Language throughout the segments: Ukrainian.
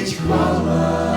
звучить хвала.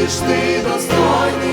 лиш ти достойний.